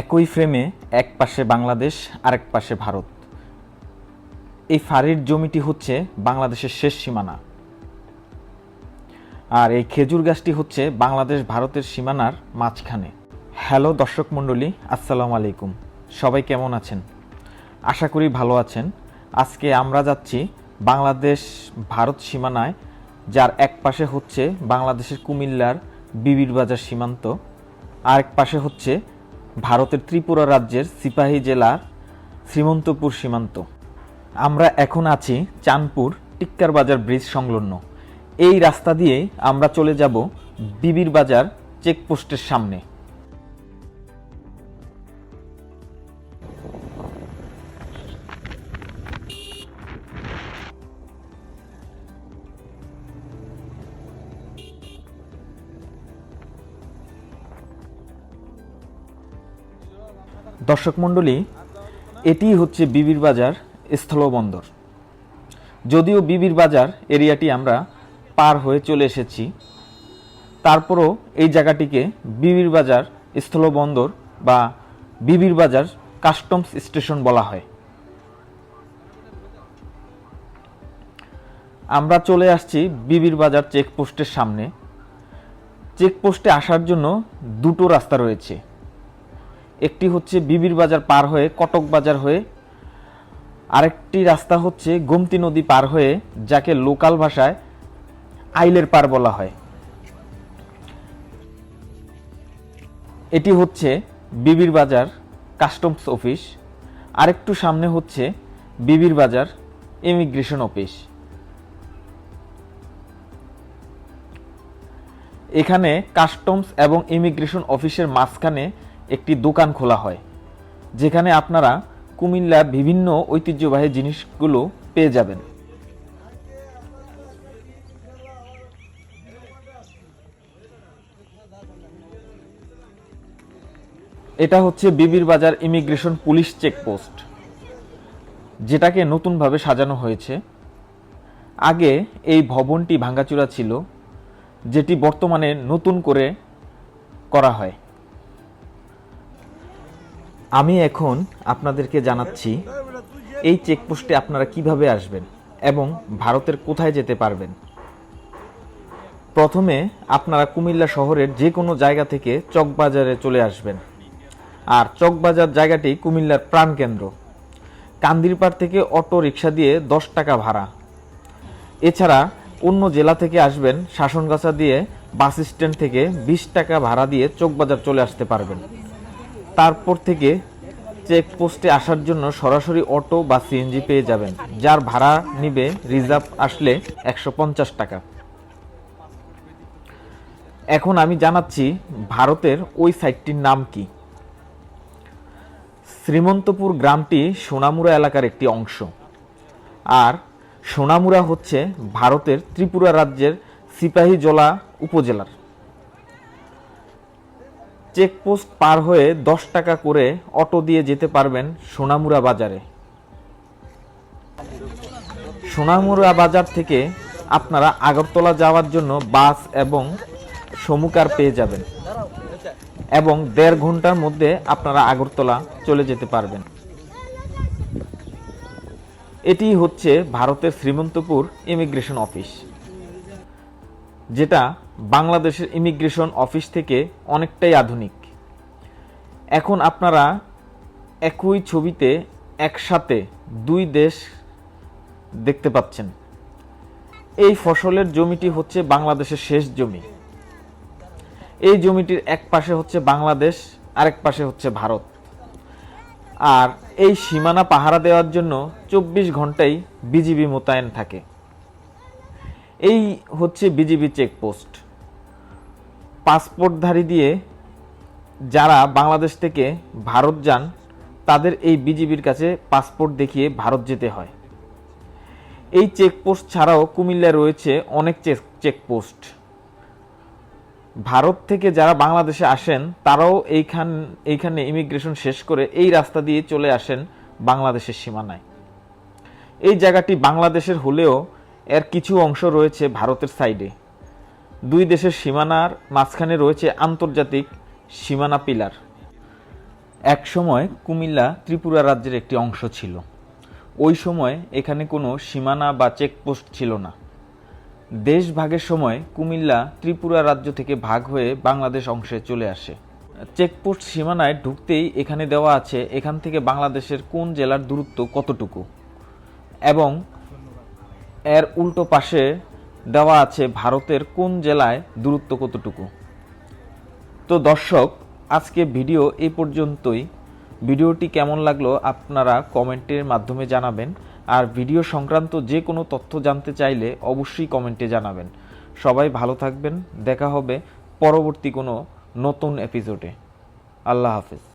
একই ফ্রেমে এক পাশে বাংলাদেশ, আরেক পাশে ভারত। এই ফাঁড়ির জমিটি হচ্ছে বাংলাদেশের শেষ সীমানা। আর এই খেজুর গাছটি হচ্ছে বাংলাদেশ, ভারতের সীমানার মাঝখানে। হ্যালো দর্শক মণ্ডলী, আসসালামু আলাইকুম। সবাই কেমন আছেন? আশা করি ভালো আছেন। আজকে আমরা যাচ্ছি বাংলাদেশ, ভারত সীমানায়, যার এক পাশে হচ্ছে বাংলাদেশের কুমিল্লার বিবির বাজার সীমান্ত, আরেক পাশে হচ্ছে ভারতের ত্রিপুরা রাজ্যের সিপাহী জেলার শ্রীমন্তপুর সীমান্ত। আমরা এখন আছি চাঁদপুর টিক্কার বাজার ব্রিজ সংলগ্ন। এই রাস্তা দিয়ে আমরা চলে যাব বিবির বাজার চেকপোস্টের সামনে। দর্শক মণ্ডলী, এটি হচ্ছে বিবির বাজার স্থলবন্দর যদিও বিবির বাজার এরিয়াটি আমরা পার হয়ে চলে এসেছি, তারপরও এই জায়গাটিকে বিবির বাজার স্থলবন্দর বা বিবির বাজার কাস্টমস স্টেশন বলা হয়। আমরা চলে আসছি বিবির বাজার চেকপোস্টের সামনে। চেকপোস্টে আসার জন্য দুটো রাস্তা রয়েছে। একটি হচ্ছে বিবির বাজার পার হয়ে কটক বাজার হয়ে, আরেকটি রাস্তা হচ্ছে গোমতী নদী পার হয়ে, যাকে লোকাল ভাষায় আইলের পার বলা হয়। এটি হচ্ছে বিবির বাজার কাস্টমস অফিস, আরেকটু সামনে হচ্ছে বিবির বাজার ইমিগ্রেশন অফিস। এখানে কাস্টমস এবং ইমিগ্রেশন অফিসের মাঝখানে একটি দোকান খোলা হয়, যেখানে আপনারা কুমিল্লার বিভিন্ন ঐতিহ্যবাহী জিনিসগুলো পেয়ে যাবেন। এটা হচ্ছে Bibir Bazar immigration police checkpost, যেটাকে নতুনভাবে সাজানো হয়েছে। আগে এই ভবনটি ভাঙ্গাচুরা ছিল, যেটি বর্তমানে নতুন করে করা হয়। আমি এখন আপনাদেরকে জানাচ্ছি, এই চেকপোস্টে আপনারা কীভাবে আসবেন এবং ভারতের কোথায় যেতে পারবেন। প্রথমে আপনারা কুমিল্লা শহরের যে কোনো জায়গা থেকে চকবাজারে চলে আসবেন। আর চকবাজার জায়গাটি কুমিল্লার প্রাণকেন্দ্র। কান্দিরপাড় থেকে অটো রিক্সা দিয়ে দশ টাকা ভাড়া। এছাড়া অন্য জেলা থেকে আসবেন শাসনগাছা দিয়ে বাস স্ট্যান্ড থেকে বিশ টাকা ভাড়া দিয়ে চকবাজার চলে আসতে পারবেন। তারপর থেকে চেকপোস্টে আসার জন্য সরাসরি অটো বা সিএনজি পেয়ে যাবেন, যার ভাড়া নিবে রিজার্ভ আসলে একশো পঞ্চাশ টাকা। এখন আমি জানাচ্ছি ভারতের ওই সাইটটির নাম কি। শ্রীমন্তপুর গ্রামটি সোনামুড়া এলাকার একটি অংশ। আর সোনামুড়া হচ্ছে ভারতের ত্রিপুরা রাজ্যের সিপাহীজলা উপজেলার। চেকপোস্ট পার হয়ে দশ টাকা করে অটো দিয়ে যেতে পারবেন সোনামুড়া বাজারে। সোনামুড়া বাজার থেকে আপনারা আগরতলা যাওয়ার জন্য বাস এবং সমুকার পেয়ে যাবেন এবং দেড় ঘণ্টার মধ্যে আপনারা আগরতলা চলে যেতে পারবেন। এটি হচ্ছে ভারতের শ্রীমন্তপুর ইমিগ্রেশন অফিস, যেটা বাংলাদেশের ইমিগ্রেশন অফিস থেকে অনেকটাই আধুনিক। এখন আপনারা একই ছবিতে একসাথে দুই দেশ দেখতে পাচ্ছেন। এই ফসলের জমিটি হচ্ছে বাংলাদেশের শেষ জমি। এই জমিটির এক পাশে হচ্ছে বাংলাদেশ, আরেক পাশে হচ্ছে ভারত। আর এই সীমানা পাহারা দেওয়ার জন্য চব্বিশ ঘন্টাই বিজিবি মোতায়েন থাকে। এই হচ্ছে বিজিবি চেকপোস্ট। পাসপোর্টধারী দিয়ে যারা বাংলাদেশ থেকে ভারত যান, তাদের এই বিজিবির কাছে পাসপোর্ট দেখিয়ে ভারত যেতে হয়। এই চেকপোস্ট ছাড়াও কুমিল্লায় রয়েছে অনেক চেক, চেকপোস্ট। ভারত থেকে যারা বাংলাদেশে আসেন, তারাও এইখান, এইখানে ইমিগ্রেশন শেষ করে এই রাস্তা দিয়ে চলে আসেন বাংলাদেশের সীমানায়। এই জায়গাটি বাংলাদেশের হলেও এর কিছু অংশ রয়েছে ভারতের সাইডে। দুই দেশের সীমানার মাঝখানে রয়েছে আন্তর্জাতিক সীমানা পিলার। একসময় কুমিল্লা ত্রিপুরা রাজ্যের একটি অংশ ছিল। ওই সময় এখানে কোনো সীমানা বা চেকপোস্ট ছিল না। দেশ ভাগের সময় কুমিল্লা ত্রিপুরা রাজ্য থেকে ভাগ হয়ে বাংলাদেশ অংশে চলে আসে। চেকপোস্ট সীমানায় ঢুকতেই এখানে দেওয়া আছে এখান থেকে বাংলাদেশের কোন জেলার দূরত্ব কতটুকু। এবং এর উল্টো পাশে দেওয়া আছে ভারতের কোন জেলায় দূরত্ব কতটুকু? তো দর্শক, আজকে ভিডিও এই পর্যন্তই। ভিডিওটি কেমন লাগল আপনারা কমেন্টের মাধ্যমে জানাবেন। আর ভিডিও সংক্রান্ত যে কোনো তথ্য জানতে চাইলে অবশ্যই কমেন্টে জানাবেন। সবাই ভালো থাকবেন। দেখা হবে পরবর্তী কোনো নতুন এপিসোডে আল্লাহ হাফেজ।